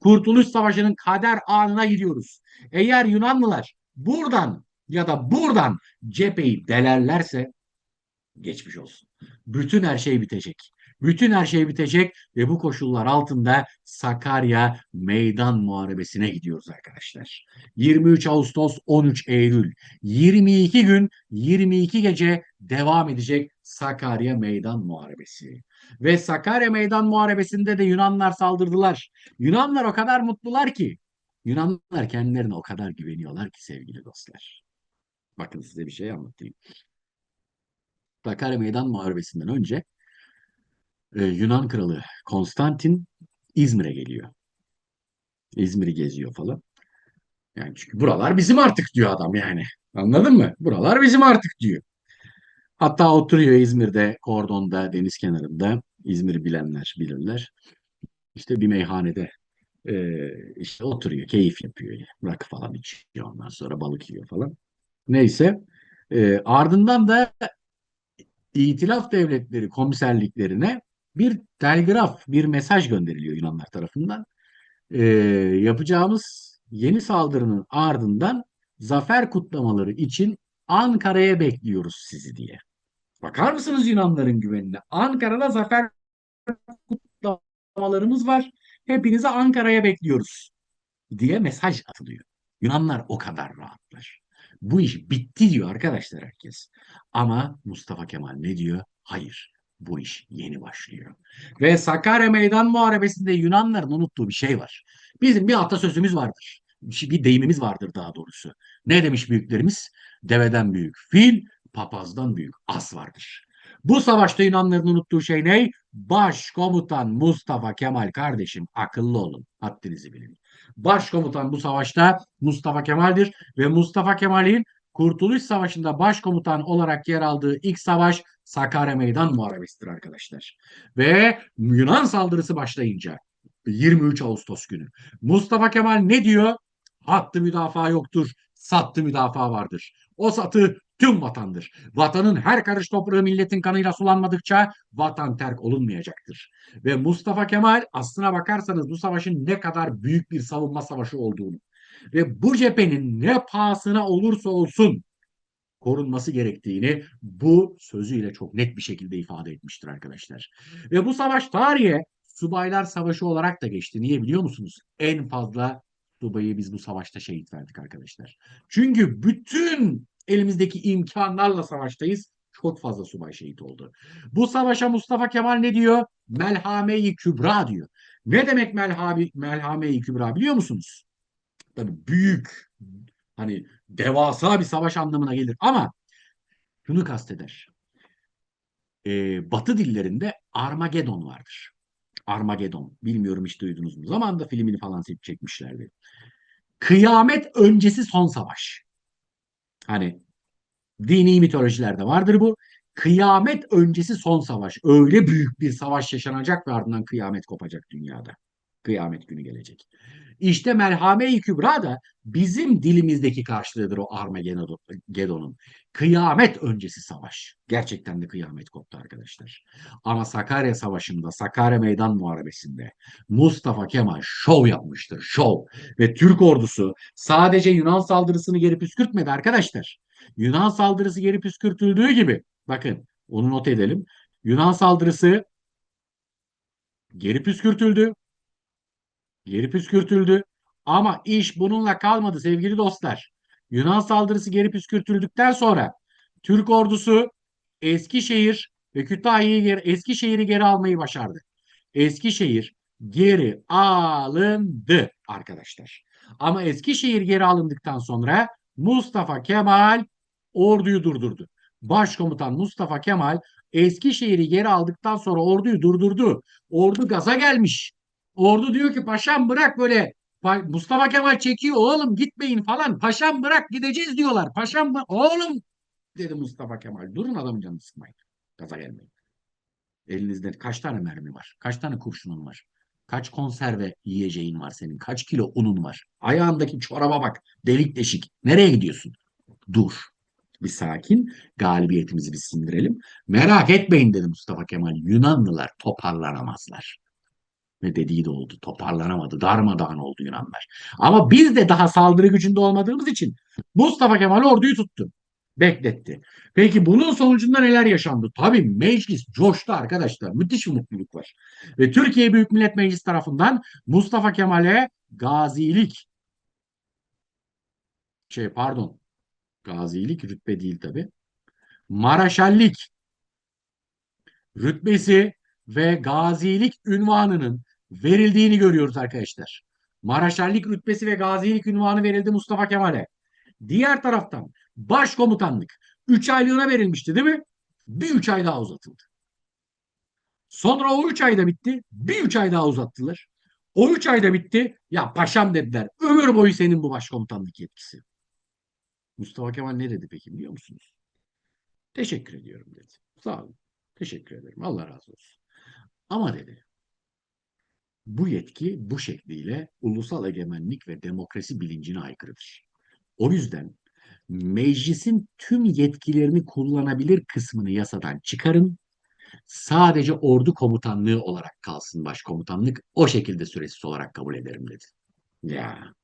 Kurtuluş Savaşı'nın kader anına gidiyoruz. Eğer Yunanlılar buradan ya da buradan cepheyi delerlerse geçmiş olsun. Bütün her şey bitecek. Bütün her şey bitecek ve bu koşullar altında Sakarya Meydan Muharebesi'ne gidiyoruz arkadaşlar. 23 Ağustos 13 Eylül 22 gün 22 gece devam edecek Sakarya Meydan Muharebesi. Ve Sakarya Meydan Muharebesi'nde de Yunanlar saldırdılar. Yunanlar o kadar mutlular ki Yunanlar kendilerine o kadar güveniyorlar ki sevgili dostlar. Bakın size bir şey anlatayım. Sakarya Meydan Muharebesi'nden önce e, Yunan kralı Konstantin İzmir'e geliyor. İzmir'i geziyor falan. Yani çünkü buralar bizim artık diyor adam yani. Anladın mı? Buralar bizim artık diyor. Hatta oturuyor İzmir'de, kordonda, deniz kenarında. İzmir'i bilenler bilirler. İşte bir meyhanede e, işte oturuyor, keyif yapıyor. Rakı falan içiyor ondan sonra balık yiyor falan. Neyse. E, ardından da İtilaf devletleri komiserliklerine bir telgraf, bir mesaj gönderiliyor Yunanlar tarafından. Ee, yapacağımız yeni saldırının ardından zafer kutlamaları için Ankara'ya bekliyoruz sizi diye. Bakar mısınız Yunanların güvenine? Ankara'da zafer kutlamalarımız var. Hepinizi Ankara'ya bekliyoruz diye mesaj atılıyor. Yunanlar o kadar rahatlar. Bu iş bitti diyor arkadaşlar herkes. Ama Mustafa Kemal ne diyor? Hayır. Bu iş yeni başlıyor. Ve Sakarya Meydan Muharebesi'nde Yunanların unuttuğu bir şey var. Bizim bir atasözümüz vardır. Bir deyimimiz vardır daha doğrusu. Ne demiş büyüklerimiz? Deveden büyük fil, papazdan büyük as vardır. Bu savaşta Yunanların unuttuğu şey ne? Başkomutan Mustafa Kemal kardeşim akıllı olun. Haddinizi bilin. Başkomutan bu savaşta Mustafa Kemal'dir ve Mustafa Kemal'in Kurtuluş Savaşı'nda başkomutan olarak yer aldığı ilk savaş Sakarya Meydan Muharebesi'dir arkadaşlar. Ve Yunan saldırısı başlayınca 23 Ağustos günü Mustafa Kemal ne diyor? Hattı müdafaa yoktur, sattı müdafaa vardır. O satı tüm vatandır. Vatanın her karış toprağı milletin kanıyla sulanmadıkça vatan terk olunmayacaktır. Ve Mustafa Kemal aslına bakarsanız bu savaşın ne kadar büyük bir savunma savaşı olduğunu ve bu cephenin ne pahasına olursa olsun korunması gerektiğini bu sözüyle çok net bir şekilde ifade etmiştir arkadaşlar. Ve bu savaş tarihe Subaylar Savaşı olarak da geçti. Niye biliyor musunuz? En fazla subayı biz bu savaşta şehit verdik arkadaşlar. Çünkü bütün elimizdeki imkanlarla savaştayız. Çok fazla subay şehit oldu. Bu savaşa Mustafa Kemal ne diyor? Melhame-i Kübra diyor. Ne demek Melhame-i Kübra biliyor musunuz? Tabii büyük, hani devasa bir savaş anlamına gelir ama şunu kasteder. Ee, Batı dillerinde Armagedon vardır. Armagedon. Bilmiyorum hiç duydunuz mu? Zamanında filmini falan çekmişlerdi. Kıyamet öncesi son savaş. Hani dini mitolojilerde vardır bu. Kıyamet öncesi son savaş. Öyle büyük bir savaş yaşanacak ve ardından kıyamet kopacak dünyada. Kıyamet günü gelecek. İşte Merhame-i Kübra da bizim dilimizdeki karşılığıdır o Armageddon'un. Kıyamet öncesi savaş. Gerçekten de kıyamet koptu arkadaşlar. Ama Sakarya Savaşı'nda, Sakarya Meydan Muharebesi'nde Mustafa Kemal şov yapmıştır. Şov. Ve Türk ordusu sadece Yunan saldırısını geri püskürtmedi arkadaşlar. Yunan saldırısı geri püskürtüldüğü gibi bakın onu not edelim. Yunan saldırısı geri püskürtüldü. Geri püskürtüldü. Ama iş bununla kalmadı sevgili dostlar. Yunan saldırısı geri püskürtüldükten sonra Türk ordusu Eskişehir ve Kütahya'yı geri, Eskişehir'i geri almayı başardı. Eskişehir geri alındı arkadaşlar. Ama Eskişehir geri alındıktan sonra Mustafa Kemal orduyu durdurdu. Başkomutan Mustafa Kemal Eskişehir'i geri aldıktan sonra orduyu durdurdu. Ordu gaza gelmiş. Ordu diyor ki paşam bırak böyle Mustafa Kemal çekiyor oğlum gitmeyin falan. Paşam bırak gideceğiz diyorlar. Paşam oğlum dedi Mustafa Kemal. Durun adamın canını sıkmayın. Gaza gelmeyin. Elinizde kaç tane mermi var? Kaç tane kurşunun var? Kaç konserve yiyeceğin var senin? Kaç kilo unun var? Ayağındaki çoraba bak. Delik deşik. Nereye gidiyorsun? Dur. Bir sakin. Galibiyetimizi bir sindirelim. Merak etmeyin dedi Mustafa Kemal. Yunanlılar toparlanamazlar. Ve dediği de oldu. Toparlanamadı. Darmadağın oldu Yunanlar. Ama biz de daha saldırı gücünde olmadığımız için Mustafa Kemal orduyu tuttu. Bekletti. Peki bunun sonucunda neler yaşandı? Tabii meclis coştu arkadaşlar. Müthiş bir mutluluk var. Ve Türkiye Büyük Millet Meclisi tarafından Mustafa Kemal'e gazilik şey pardon gazilik rütbe değil tabii. Maraşallik rütbesi ve gazilik ünvanının verildiğini görüyoruz arkadaşlar. Maraşallik rütbesi ve gazilik ünvanı verildi Mustafa Kemal'e. Diğer taraftan başkomutanlık 3 aylığına verilmişti değil mi? Bir 3 ay daha uzatıldı. Sonra o 3 ayda bitti. Bir 3 ay daha uzattılar. O 3 ayda bitti. Ya paşam dediler. Ömür boyu senin bu başkomutanlık yetkisi. Mustafa Kemal ne dedi peki biliyor musunuz? Teşekkür ediyorum dedi. Sağ olun. Teşekkür ederim. Allah razı olsun. Ama dedi bu yetki bu şekliyle ulusal egemenlik ve demokrasi bilincine aykırıdır. O yüzden meclisin tüm yetkilerini kullanabilir kısmını yasadan çıkarın. Sadece ordu komutanlığı olarak kalsın başkomutanlık. O şekilde süresiz olarak kabul ederim dedi. Ya,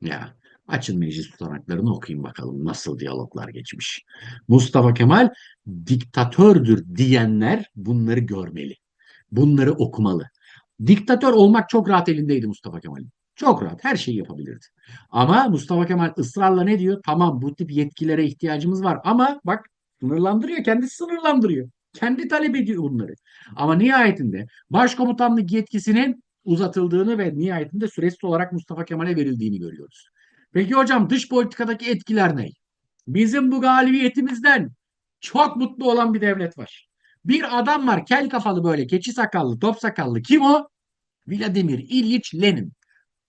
ya. Açın meclis tutanaklarını okuyun bakalım nasıl diyaloglar geçmiş. Mustafa Kemal diktatördür diyenler bunları görmeli. Bunları okumalı. Diktatör olmak çok rahat elindeydi Mustafa Kemal'in. Çok rahat her şeyi yapabilirdi. Ama Mustafa Kemal ısrarla ne diyor? Tamam bu tip yetkilere ihtiyacımız var ama bak sınırlandırıyor. Kendisi sınırlandırıyor. Kendi talep ediyor bunları. Ama nihayetinde başkomutanlık yetkisinin uzatıldığını ve nihayetinde süresiz olarak Mustafa Kemal'e verildiğini görüyoruz. Peki hocam dış politikadaki etkiler ne? Bizim bu galibiyetimizden çok mutlu olan bir devlet var. Bir adam var kel kafalı böyle keçi sakallı top sakallı kim o? Vladimir İlyich Lenin.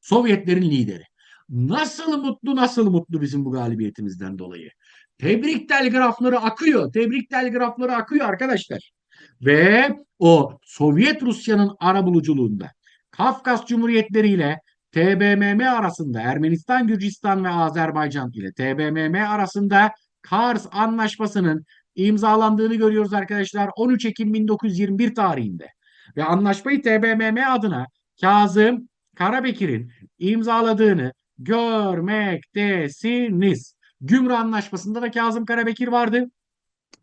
Sovyetlerin lideri. Nasıl mutlu nasıl mutlu bizim bu galibiyetimizden dolayı. Tebrik telgrafları akıyor. Tebrik telgrafları akıyor arkadaşlar. Ve o Sovyet Rusya'nın arabuluculuğunda Kafkas Cumhuriyetleri ile TBMM arasında Ermenistan, Gürcistan ve Azerbaycan ile TBMM arasında Kars Anlaşması'nın imzalandığını görüyoruz arkadaşlar 13 Ekim 1921 tarihinde. Ve anlaşmayı TBMM adına Kazım Karabekir'in imzaladığını görmektesiniz. Gümrü Anlaşması'nda da Kazım Karabekir vardı.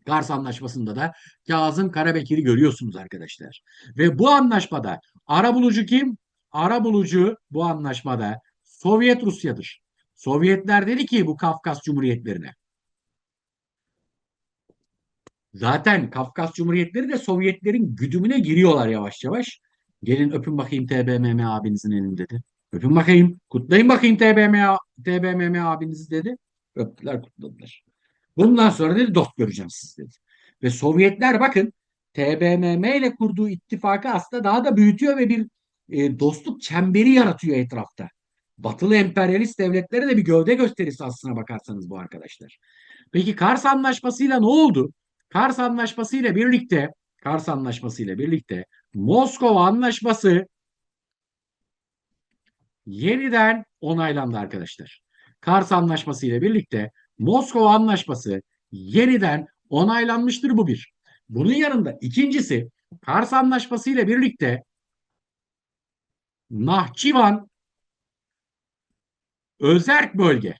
Kars Anlaşması'nda da Kazım Karabekir'i görüyorsunuz arkadaşlar. Ve bu anlaşmada arabulucu kim? Arabulucu bu anlaşmada Sovyet Rusya'dır. Sovyetler dedi ki bu Kafkas Cumhuriyetlerine Zaten Kafkas Cumhuriyetleri de Sovyetlerin güdümüne giriyorlar yavaş yavaş. Gelin öpün bakayım TBMM abinizin elini dedi. Öpün bakayım, kutlayın bakayım TBMM, TBMM abinizi dedi. Öptüler, kutladılar. Bundan sonra dedi dost göreceğim siz dedi. Ve Sovyetler bakın TBMM ile kurduğu ittifakı aslında daha da büyütüyor ve bir e, dostluk çemberi yaratıyor etrafta. Batılı emperyalist devletlere de bir gövde gösterisi aslına bakarsanız bu arkadaşlar. Peki Kars Anlaşması'yla ne oldu? Kars Anlaşması ile birlikte Kars Anlaşması ile birlikte Moskova Anlaşması yeniden onaylandı arkadaşlar. Kars Anlaşması ile birlikte Moskova Anlaşması yeniden onaylanmıştır bu bir. Bunun yanında ikincisi Kars Anlaşması ile birlikte Nahçıvan Özerk bölge.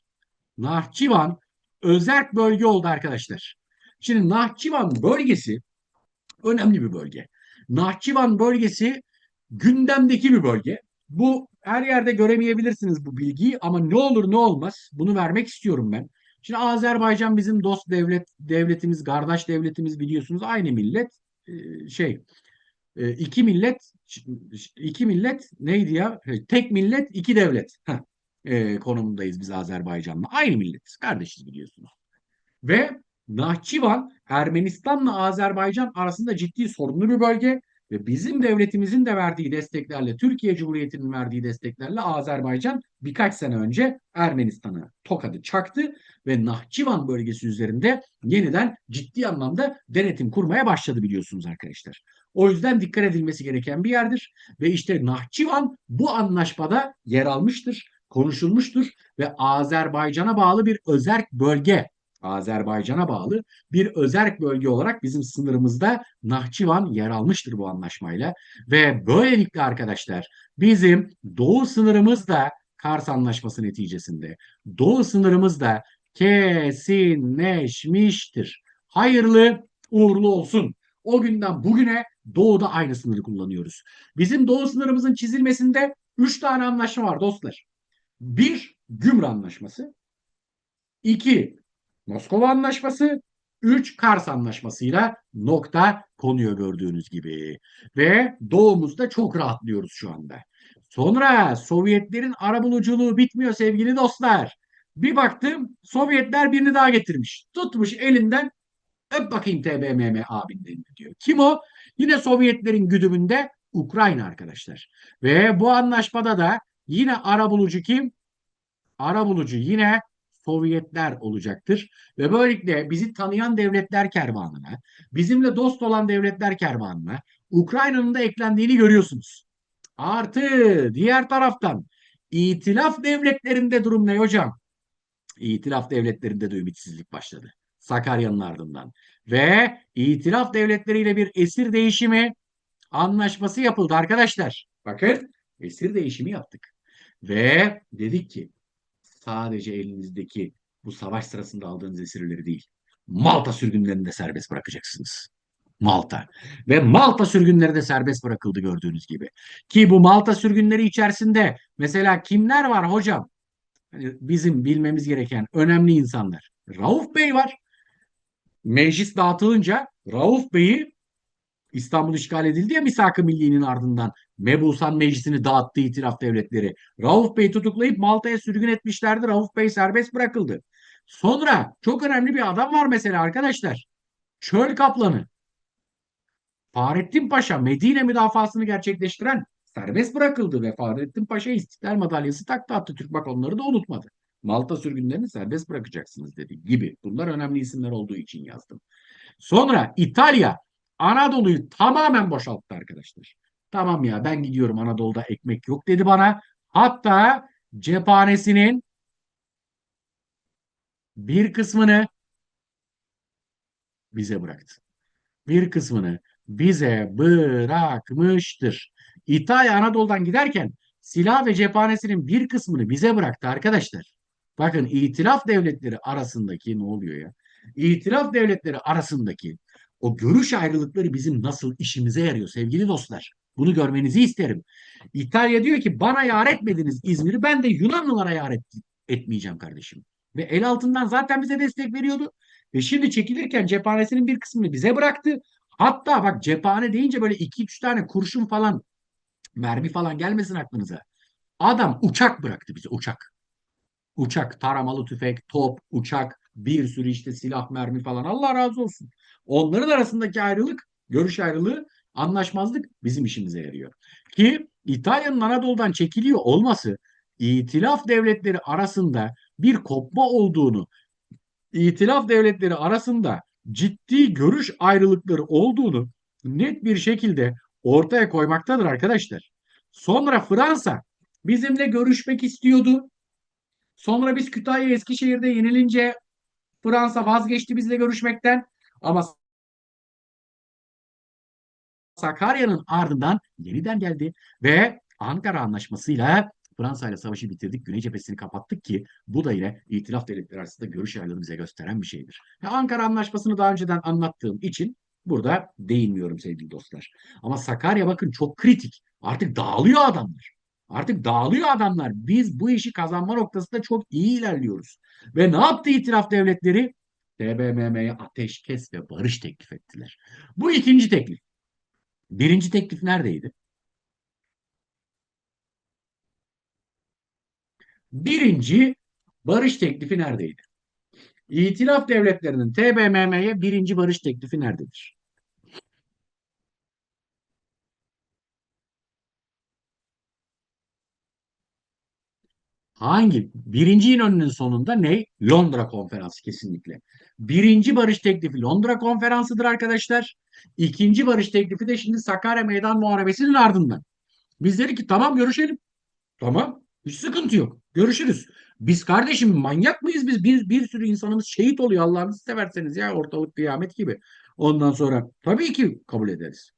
Nahçıvan Özerk bölge oldu arkadaşlar. Şimdi Nahçıvan bölgesi önemli bir bölge. Nahçıvan bölgesi gündemdeki bir bölge. Bu her yerde göremeyebilirsiniz bu bilgiyi ama ne olur ne olmaz bunu vermek istiyorum ben. Şimdi Azerbaycan bizim dost devlet devletimiz, kardeş devletimiz biliyorsunuz aynı millet ee, şey e, iki millet iki millet neydi ya? Tek millet iki devlet. E, konumundayız biz Azerbaycan'la. Aynı milletiz, kardeşiz biliyorsunuz. Ve Nahçıvan Ermenistan'la Azerbaycan arasında ciddi sorunlu bir bölge ve bizim devletimizin de verdiği desteklerle Türkiye Cumhuriyeti'nin verdiği desteklerle Azerbaycan birkaç sene önce Ermenistan'a tokadı çaktı ve Nahçıvan bölgesi üzerinde yeniden ciddi anlamda denetim kurmaya başladı biliyorsunuz arkadaşlar. O yüzden dikkat edilmesi gereken bir yerdir ve işte Nahçıvan bu anlaşmada yer almıştır, konuşulmuştur ve Azerbaycan'a bağlı bir özerk bölge Azerbaycan'a bağlı bir özerk bölge olarak bizim sınırımızda Nahçıvan yer almıştır bu anlaşmayla. Ve böylelikle arkadaşlar bizim doğu sınırımız da Kars Anlaşması neticesinde doğu sınırımız da kesinleşmiştir. Hayırlı uğurlu olsun. O günden bugüne doğuda aynı sınırı kullanıyoruz. Bizim doğu sınırımızın çizilmesinde üç tane anlaşma var dostlar. Bir, Gümrü Anlaşması. iki Moskova Anlaşması. Üç, Kars Anlaşması'yla nokta konuyor gördüğünüz gibi. Ve doğumuzda çok rahatlıyoruz şu anda. Sonra Sovyetlerin arabuluculuğu bitmiyor sevgili dostlar. Bir baktım Sovyetler birini daha getirmiş. Tutmuş elinden öp bakayım TBMM abinden diyor. Kim o? Yine Sovyetlerin güdümünde Ukrayna arkadaşlar. Ve bu anlaşmada da yine arabulucu kim? Arabulucu yine Sovyetler olacaktır. Ve böylelikle bizi tanıyan devletler kervanına, bizimle dost olan devletler kervanına Ukrayna'nın da eklendiğini görüyorsunuz. Artı diğer taraftan İtilaf devletlerinde durum ne hocam? İtilaf devletlerinde de ümitsizlik başladı. Sakarya'nın ardından. Ve İtilaf devletleriyle bir esir değişimi anlaşması yapıldı arkadaşlar. Bakın esir değişimi yaptık. Ve dedik ki sadece elinizdeki bu savaş sırasında aldığınız esirleri değil, Malta sürgünlerini de serbest bırakacaksınız. Malta. Ve Malta sürgünleri de serbest bırakıldı gördüğünüz gibi. Ki bu Malta sürgünleri içerisinde mesela kimler var hocam? Hani bizim bilmemiz gereken önemli insanlar. Rauf Bey var. Meclis dağıtılınca Rauf Bey'i İstanbul işgal edildi ya misak-ı milliğinin ardından Mebusan Meclisi'ni dağıttı itiraf devletleri. Rauf Bey tutuklayıp Malta'ya sürgün etmişlerdi. Rauf Bey serbest bırakıldı. Sonra çok önemli bir adam var mesela arkadaşlar. Çöl Kaplanı. Fahrettin Paşa Medine müdafasını gerçekleştiren serbest bırakıldı ve Fahrettin Paşa İstiklal Madalyası taktı Atatürk bak onları da unutmadı. Malta sürgünlerini serbest bırakacaksınız dedi gibi. Bunlar önemli isimler olduğu için yazdım. Sonra İtalya Anadolu'yu tamamen boşalttı arkadaşlar. Tamam ya ben gidiyorum Anadolu'da ekmek yok dedi bana. Hatta cephanesinin bir kısmını bize bıraktı. Bir kısmını bize bırakmıştır. İtalya Anadolu'dan giderken silah ve cephanesinin bir kısmını bize bıraktı arkadaşlar. Bakın itilaf devletleri arasındaki ne oluyor ya? İtilaf devletleri arasındaki o görüş ayrılıkları bizim nasıl işimize yarıyor sevgili dostlar. Bunu görmenizi isterim. İtalya diyor ki bana yar etmediniz İzmir'i ben de Yunanlılara yar et, etmeyeceğim kardeşim. Ve el altından zaten bize destek veriyordu. Ve şimdi çekilirken cephanesinin bir kısmını bize bıraktı. Hatta bak cephane deyince böyle iki üç tane kurşun falan mermi falan gelmesin aklınıza. Adam uçak bıraktı bize uçak. Uçak, taramalı tüfek, top, uçak, bir sürü işte silah, mermi falan. Allah razı olsun. Onların arasındaki ayrılık, görüş ayrılığı, anlaşmazlık bizim işimize yarıyor. Ki İtalya'nın Anadolu'dan çekiliyor olması İtilaf devletleri arasında bir kopma olduğunu, İtilaf devletleri arasında ciddi görüş ayrılıkları olduğunu net bir şekilde ortaya koymaktadır arkadaşlar. Sonra Fransa bizimle görüşmek istiyordu. Sonra biz Kütahya Eskişehir'de yenilince Fransa vazgeçti bizle görüşmekten. Ama Sakarya'nın ardından yeniden geldi ve Ankara Anlaşması'yla Fransa ile savaşı bitirdik. Güney cephesini kapattık ki bu da yine itilaf devletleri arasında görüş ayrılığını bize gösteren bir şeydir. Ve Ankara Anlaşması'nı daha önceden anlattığım için burada değinmiyorum sevgili dostlar. Ama Sakarya bakın çok kritik. Artık dağılıyor adamlar. Artık dağılıyor adamlar. Biz bu işi kazanma noktasında çok iyi ilerliyoruz. Ve ne yaptı itiraf devletleri? TBMM'ye ateşkes ve barış teklif ettiler. Bu ikinci teklif. Birinci teklif neredeydi? Birinci barış teklifi neredeydi? İtilaf devletlerinin TBMM'ye birinci barış teklifi nerededir? Hangi? Birinci İnönü'nün sonunda ne? Londra konferansı kesinlikle. Birinci barış teklifi Londra konferansıdır arkadaşlar. İkinci barış teklifi de şimdi Sakarya Meydan Muharebesi'nin ardından. Biz dedik ki tamam görüşelim. Tamam. Hiç sıkıntı yok. Görüşürüz. Biz kardeşim manyak mıyız biz? Bir, bir sürü insanımız şehit oluyor Allah'ınızı severseniz ya ortalık kıyamet gibi. Ondan sonra tabii ki kabul ederiz.